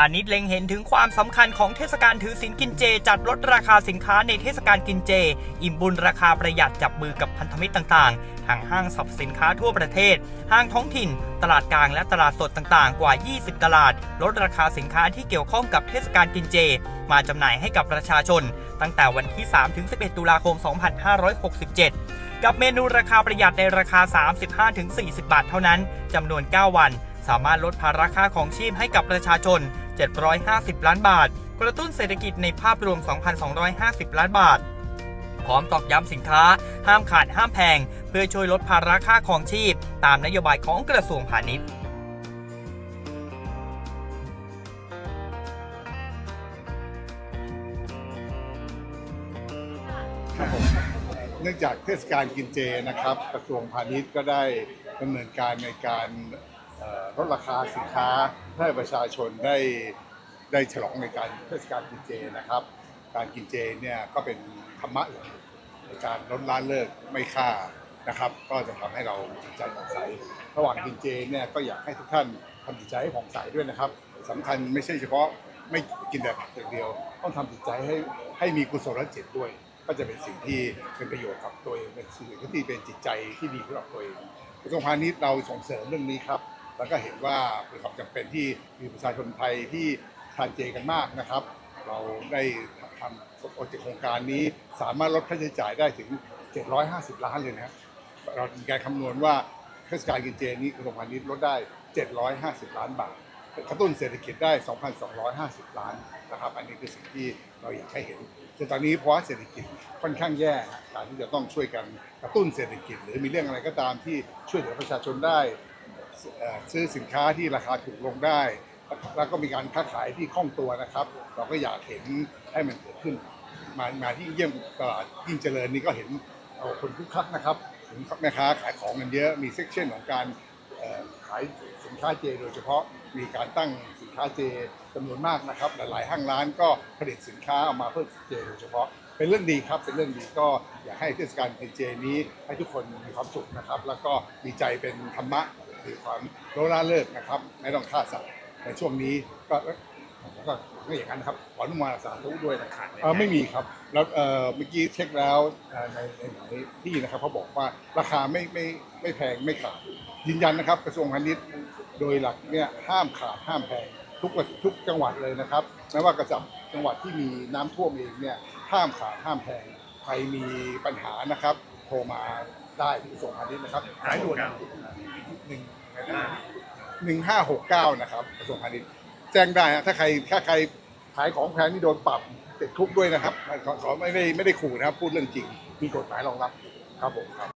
พาณิชย์เล็งเห็นถึงความสำคัญของเทศกาลถือศีลกินเจ จัดลดราคาสินค้าในเทศกาลกินเจ อิ่มบุญราคาประหยัดจับมือกับพันธมิตรต่างๆ ทางห้างสรรพสินค้าทั่วประเทศ ห้างท้องถิ่น ตลาดกลางและตลาดสดต่างๆ กว่า 20 ตลาด ลดราคาสินค้าที่เกี่ยวข้องกับเทศกาลกินเจ มาจำหน่ายให้กับประชาชน ตั้งแต่วันที่ 3-11 ตุลาคม 2567 กับเมนูราคาประหยัดในราคา 35-40 บาทเท่านั้นจำนวน 9 วัน สามารถลดภาระค่าของชีพให้กับประชาชน 750 ล้านบาท กระตุ้นเศรษฐกิจในภาพรวม 2,250 ล้านบาท พร้อมตอกย้ำสินค้า ห้ามขาดห้ามแพง เพื่อช่วยลดภาระค่าของชีพ ตามนโยบายของกระทรวงพาณิชย์เนื่องจากเทศกาลกินเจนะครับ กระทรวงพาณิชย์ก็ได้ดำเนินการในการ ลดราคาสินค้าให้ประชาชนได้ได้ฉลองในการเทศกาลกินเจนะครับ การกินเจเนี่ยก็เป็นธรรมะอย่างในการลดละเลิกไม่ฆ่านะครับ ก็จะทำให้เราจิตใจผ่องใสระหว่างกินเจเนี่ยก็อยากให้ทุกท่านทำจิตใจให้ผ่องใสด้วยนะครับสำคัญไม่ใช่เฉพาะไม่กินแต่ผักอย่างเดียว ต้องทำจิตใจให้ให้มีกุศลจิตด้วย ก็จะเป็นสิ่งที่เป็นประโยชน์กับตัวเองเป็นสิ่งที่เป็นจิตใจที่ดีสำหรับตัวเองกระทรวงพาณิชย์เราส่งเสริมเรื่องนี้ครับ แล้วก็เห็นว่าเป็นความจำเป็นที่มีประชาชนไทยที่ทานเจกันมากนะครับ เราได้ทำโปรเจกต์โครงการนี้สามารถลดค่าใช้จ่ายได้ถึง 750 ล้านเลยนะครับเรามีการคำนวณว่าเทศกาลกินเจนี้กระทรวงพาณิชย์ลดได้ 750 ล้านบาทกระตุ้นเศรษฐกิจได้ 2,250 ล้านนะครับ อันนี้คือสิ่งที่เราอยากให้เห็นแต่ตอนนี้เพราะว่าเศรษฐกิจค่อนข้างแย่การที่จะต้องช่วยกันกระตุ้นเศรษฐกิจ หรือมีเรื่องอะไรก็ตามที่ช่วยเหลือประชาชนได้ ซื้อสินค้าที่ราคาถูกลงได้ แล้วก็มีการค้าขายที่คล่องตัวนะครับ เราก็อยากเห็นให้มันเกิดขึ้น มามาที่เยี่ยมตลาดยิ่งเจริญนี่ก็เห็นเอาคนคึกคักนะครับเห็นแม่ค้าขายของกันเยอะมีเซ็กชันของการขายสินค้าเจ โดยเฉพาะมีการตั้งสินค้าเจจำนวนมากนะครับ หลายๆห้างร้านก็ผลิตสินค้าออกมาเพื่อเจโดยเฉพาะ เป็นเรื่องดีครับ เป็นเรื่องดีก็อยากให้เทศกาลกินเจนี้ให้ทุกคนมีความสุขนะครับ แล้วก็มีใจเป็นธรรมะ มีความโลละเลิกนะครับ ไม่ต้องฆ่าสัตว์ในช่วงนี้ก็ผมก็ก็อย่างนั้นครับขออนุโมทนาสาธุด้วยนะครับเออไม่มีครับแล้วเอ่อเมื่อกี้เช็คแล้วเอ่อในในหลายที่นะครับเขาบอกว่าราคาไม่ไม่ไม่แพงไม่ขาดยืนยันนะครับกระทรวงพาณิชย์โดยหลักเนี่ยห้ามขาดห้ามแพงทุกทุกจังหวัดเลยนะครับแม้ว่ากระจับจังหวัดที่มีน้ำท่วมเองเนี่ยห้ามขาดห้ามแพงใครมีปัญหานะครับโทรมา ได้ที่กระทรวงพาณิชย์นะครับสายด่วนหนึ่งหนึ่งห้าหกเก้านะครับกระทรวงพาณิชย์แจ้งได้ฮะถ้าใครถ้าใครขายของแพงนี่โดนปรับติดคุกด้วยนะครับขอขอไม่ได้ไม่ได้ขู่นะครับ พูดเรื่องจริงมีกฎหมายรองรับครับผมครับ